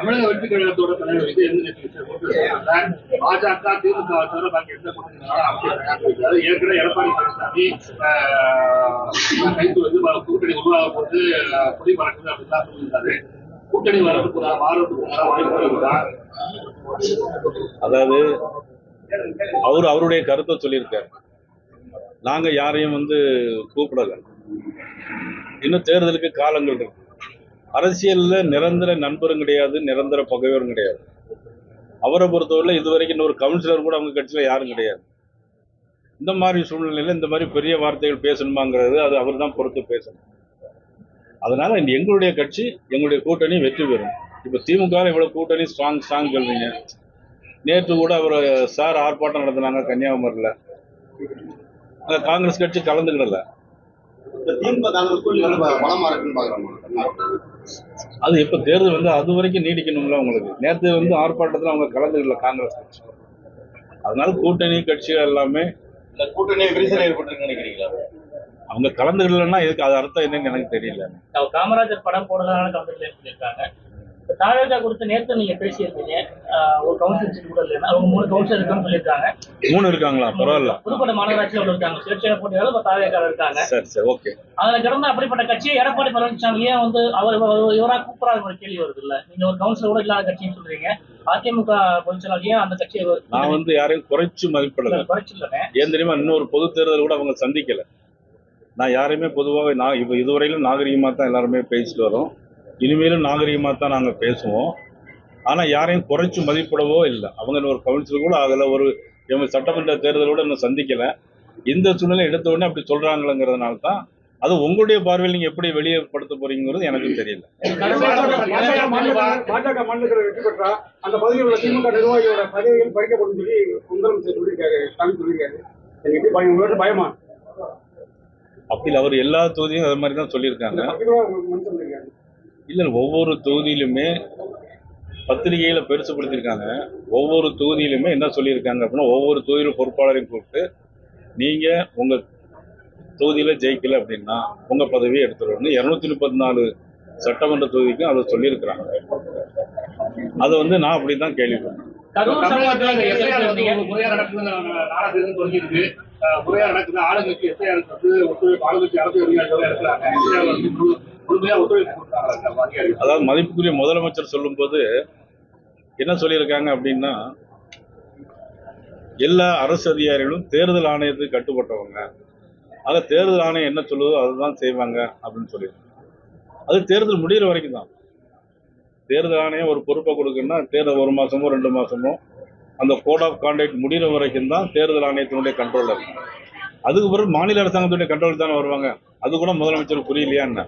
தமிழக வெற்றி கழகத்தோட தலைவர் வந்து எந்த பாஜக திமுக தவிர பாக்கி எந்த கூட்டணிகளும் ஏற்கனவே எடப்பாடி பழனிசாமி கைது வந்து கூட்டணி உருவாக போது குடி பறக்குது அப்படின்லாம் சொல்லியிருந்தாரு கூட்டணி வரதுக்கு மாறதுக்கு வாய்ப்பு இருக்குதா அதாவது அவர் அவருடைய கருத்தை சொல்லியிருக்காரு. நாங்க யாரையும் வந்து கூப்பிடல. இன்னும் தேர்தலுக்கு காலங்கள் இருக்கு. அரசியலில் நிரந்தர நண்பரும் கிடையாது நிரந்தர பகைவரும் கிடையாது. அவரை பொறுத்தவரை இதுவரைக்கும் இன்னொரு கவுன்சிலர் கூட அவங்க கட்சியில் யாரும் கிடையாது. இந்த மாதிரி சூழ்நிலையில் இந்த மாதிரி பெரிய வார்த்தைகள் பேசணுமாங்கிறது அது அவர் தான் பொறுத்து பேசணும். அதனால் இந்த எங்களுடைய கட்சி எங்களுடைய கூட்டணி வெற்றி பெறும். இப்போ திமுக இவ்வளோ கூட்டணி ஸ்ட்ராங் ஸ்ட்ராங் சொல்றீங்க நேற்று கூட அவர் சார் ஆர்ப்பாட்டம் நடத்தினாங்க கன்னியாகுமரியில். அந்த காங்கிரஸ் கட்சி கலந்துக்கிடல. அது இப்போ தேர்தல் வந்து அது வரைக்கும் நீடிக்கணும்ல உங்களுக்கு? நேற்று வந்து ஆர்ப்பாட்டத்தில் அவங்க கலந்துக்கல காங்கிரஸ் கட்சி. அதனால கூட்டணி கட்சிகள் எல்லாமே இந்த கூட்டணி விரிசல் ஏற்பட்டு நினைக்கிறீங்களா? அவங்க கலந்துக்கலன்னா இதுக்கு அது அர்த்தம் என்னன்னு எனக்கு தெரியல. காமராஜர் படம் போடலாம்னு கம்பெனில சொல்லியிருக்காங்க. இப்ப தாவேகா குறித்து நேத்து நீங்க பேசியிருந்தீங்க. ஆஹ் ஒரு கவுன்சில் சீட் கூட இல்லைன்னா அவங்க மூணு கவுன்சில் இருக்குன்னு சொல்லியிருக்காங்க. மூணு இருக்காங்களா? பரவாயில்ல. புதுக்கோட்டை மாநகராட்சியில் ஒன்று இருக்காங்க. சுயேட்சை போட்டியாளர் இப்ப தாவேகா இருக்காங்க. சரி சரி ஓகே. அதுல கிடந்த அப்படிப்பட்ட கட்சியை எடப்பாடி பழனிசாமி ஏன் வந்து அவர் இவர் இவரா கூப்பிடாத ஒரு கேள்வி வருது இல்ல? நீங்க ஒரு கவுன்சிலர் கூட இல்லாத கட்சின்னு சொல்றீங்க. அதிமுக பொதுச்செயலாளர் ஏன் அந்த கட்சியை நான் வந்து யாரையும் குறைச்சு மதிப்பிடல. குறைச்சில்லனே ஏன் தெரியுமா? இன்னொரு பொது தேர்தல் கூட அவங்க சந்திக்கல. நான் யாரையுமே பொதுவாக நான் இப்போ இதுவரையிலும் நாகரிகமாக தான் எல்லாருமே பேசிட்டு வரோம். இனிமேலும் நாகரிகமாக தான் நாங்கள் பேசுவோம். ஆனால் யாரையும் குறைச்சு மதிப்பிடவோ இல்லை. அவங்க ஒரு கவுன்சிலர் கூட ஆகலை ஒரு இவங்க சட்டமன்ற தேர்தலோட இன்னும் சந்திக்கல. இந்த சூழ்நிலை எடுத்த உடனே அப்படி சொல்றாங்களங்கிறதுனால தான் அது உங்களுடைய பார்வையில் நீங்க எப்படி வெளியேப்படுத்த போறீங்கிறது எனக்கு தெரியல. பாஜக மாநில பாஜக மாநிலத்தில் வெற்றி பெற்றா அந்த பகுதியில் உள்ள திமுக நிர்வாகியோட பதவிகள் பறிக்கப்படும் சொல்லி முதலமைச்சர் சொல்லியிருக்காரு ஸ்டாலின் சொல்லியிருக்காரு. எப்படி பயம்? உங்களோட பயமா? அப்படி அவர் எல்லா தொகுதியும் அது மாதிரி தான் சொல்லியிருக்காங்க இல்லை ஒவ்வொரு தொகுதியிலுமே பத்திரிகையில பெருசுப்படுத்தியிருக்காங்க ஒவ்வொரு தொகுதியிலுமே என்ன சொல்லியிருக்காங்க அப்படின்னா ஒவ்வொரு தொகுதியில் பொறுப்பாளரையும் கூப்பிட்டு நீங்க உங்க தொகுதியில ஜெயிக்கல அப்படின்னா உங்க பதவியை எடுத்துடணும் இருநூத்தி முப்பத்தி நாலு சட்டமன்ற தொகுதிக்கும் அதை சொல்லியிருக்கிறாங்க. அதை வந்து நான் அப்படிதான் கேள்விப்பட்டேன். கரூர் வந்து முறையா நடக்குது. ஆளுங்கட்சி எஸ்ஐஆர் வந்து ஒத்துழைப்பு ஆளுங்கட்சி அரசு இருக்கிறாங்க. அதாவது மதிப்புக்குரிய முதலமைச்சர் சொல்லும்போது என்ன சொல்லியிருக்காங்க அப்படின்னா எல்லா அரசு அதிகாரிகளும் தேர்தல் ஆணையத்துக்கு கட்டுப்பட்டவங்க. ஆக தேர்தல் ஆணையம் என்ன சொல்லுதோ அதுதான் செய்வாங்க அப்படின்னு சொல்லியிருக்காங்க. அது தேர்தல் முடிகிற வரைக்கும் தான். தேர்தல் ஆணையம் ஒரு பொறுப்பை கொடுக்குன்னா தேர்தல் ஒரு மாசமோ ரெண்டு மாசமோ அந்த கோட் ஆஃப் கான்டாக்ட் முடிகிற வரைக்கும் தான் தேர்தல் ஆணையத்தினுடைய கண்ட்ரோலில் இருக்கும் அதுக்கு பிறகு மாநில அரசாங்கத்துடைய கண்ட்ரோல் தானே வருவாங்க. அது கூட முதலமைச்சர் புரியலையா என்ன?